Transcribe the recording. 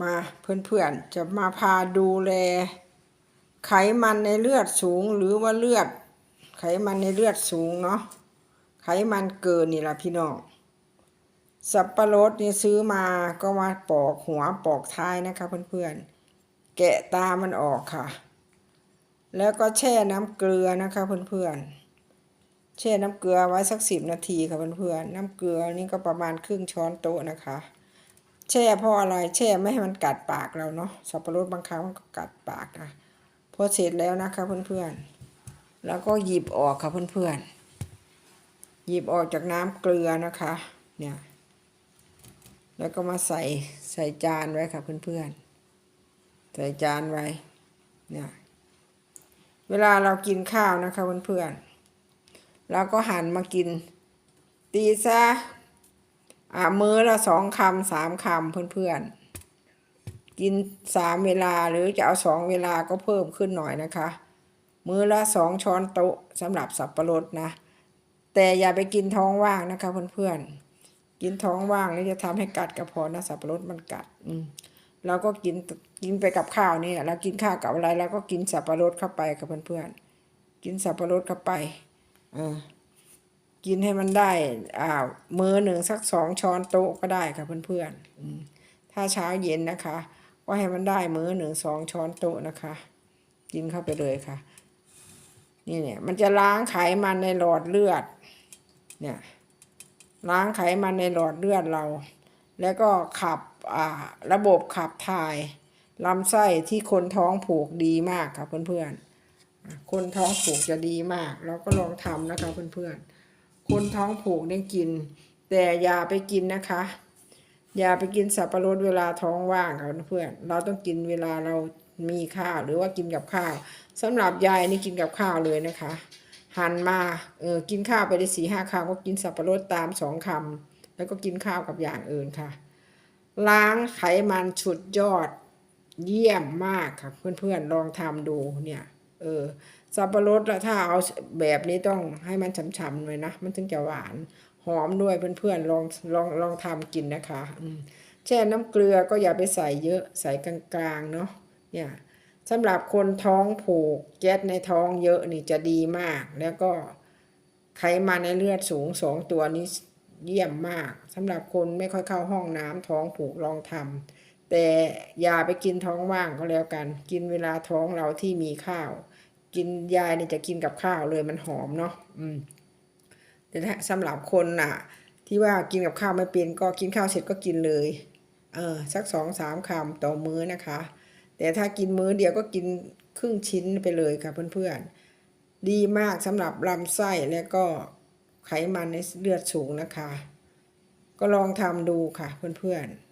มาเพื่อนๆ จะมาพาดูแล ไขมันในเลือดสูงหรือว่าเลือด ไขมันในเลือดสูงเนาะไขมันเกินนี่แหละพี่น้องสับปะรดนี่ซื้อมาก็มาปอกหัวปอกท้ายนะคะเพื่อนๆ แกะตามันออกค่ะ แล้วก็แช่น้ำเกลือนะคะเพื่อนๆแช่น้ำเกลือไว้สักสิบนาทีค่ะเพื่อนๆน้ำเกลือนี่ก็ประมาณครึ่งช้อนโต๊ะนะคะ แช่เพราะอะไรแช่ไม่ให้มันกัดปากเราเนาะสับปะรดบางครั้งมันก็กัดปากนะพอเสร็จแล้วนะคะเพื่อนๆแล้วก็หยิบออกค่ะเพื่อนๆหยิบออกจากน้ำเกลือนะคะเนี่ยแล้วก็มาใส่ใส่จานไว้ค่ะเพื่อนๆใส่จานไว้เนี่ยเวลาเรากินข้าวนะคะเพื่อนๆเราก็หันมากินตีซะ อ่ามื้อละสองคำสามคำเพื่อนๆ กินสามเวลาหรือจะเอาสองเวลาก็เพิ่มขึ้นหน่อยนะคะ มื้อละสองช้อนโต๊ะสำหรับสับปะรดนะ แต่อย่าไปกินท้องว่างนะคะเพื่อนๆ กินท้องว่างนี่จะทำให้กัดกระเพาะนะสับปะรดมันกัด อืมเราก็กินกินไปกับข้าวนี่เรากินข้าวกับอะไรเราก็กินสับปะรดเข้าไปกับเพื่อนๆ กินสับปะรดเข้าไป เออ กินให้มันได้อ่ามื้อหนึ่งสักสองช้อนโต๊ะก็ได้ค่ะเพื่อนๆอืมถ้าเช้าเย็นนะคะก็ให้มันได้มื้อหนึ่งสองช้อนโต๊ะนะคะ กินเข้าไปเลยค่ะ นี่เนี่ยมันจะล้างไขมันในหลอดเลือด เนี่ยล้างไขมันในหลอดเลือดเรา แล้วก็ขับอ่าระบบขับถ่ายลำไส้ที่คนท้องผูกดีมากค่ะเพื่อนๆคนท้องผูกจะดีมาก เราก็ลองทำนะคะเพื่อนๆ คนท้องผูกเนี่ยกิน แต่อย่าไปกินนะคะ อย่าไปกินสับปะรดเวลาท้องว่างค่ะเพื่อนๆเราต้องกินเวลาเรามีข้าวหรือว่ากินกับข้าวสำหรับยายนี่กินกับข้าวเลยนะคะ หันมาเออกินข้าวไปได้สี่ห้าคำก็กินสับปะรดตามสองคำแล้วก็กินข้าวกับอย่างอื่นค่ะ ล้างไขมันฉุดยอดเยี่ยมมากค่ะเพื่อนๆลองทำดูเนี่ยเออ สับปะรดละถ้าเอาแบบนี้ต้องให้มันฉ่ำๆหน่อยนะ มันถึงจะหวานหอมด้วยเพื่อนๆลองลองลองทำกินนะคะแช่น้ำเกลือก็อย่าไปใส่เยอะใส่กลางๆเนาะเนี่ยสำหรับคนท้องผูกแก๊สในท้องเยอะนี่จะดีมาก แล้วก็ไขมันในเลือดสูงสองตัวนี้เยี่ยมมากสำหรับคนไม่ค่อยเข้าห้องน้ำท้องผูกลองทำแต่อย่าไปกินท้องว่างก็แล้วกัน กินเวลาท้องเราที่มีข้าว กินยายเนี่ยจะกินกับข้าวเลยมันหอมเนาะอืมแต่ถ้าสำหรับคนน่ะ ที่ว่ากินกับข้าวไม่เป็นก็กินข้าวเสร็จก็กินเลยเออสักสองสามคำต่อมื้อนะคะ แต่ถ้ากินมื้อเดียวก็กินครึ่งชิ้นไปเลยค่ะเพื่อนๆ ดีมากสำหรับลำไส้และก็ไขมันในเลือดสูงนะคะ ก็ลองทำดูค่ะเพื่อนๆ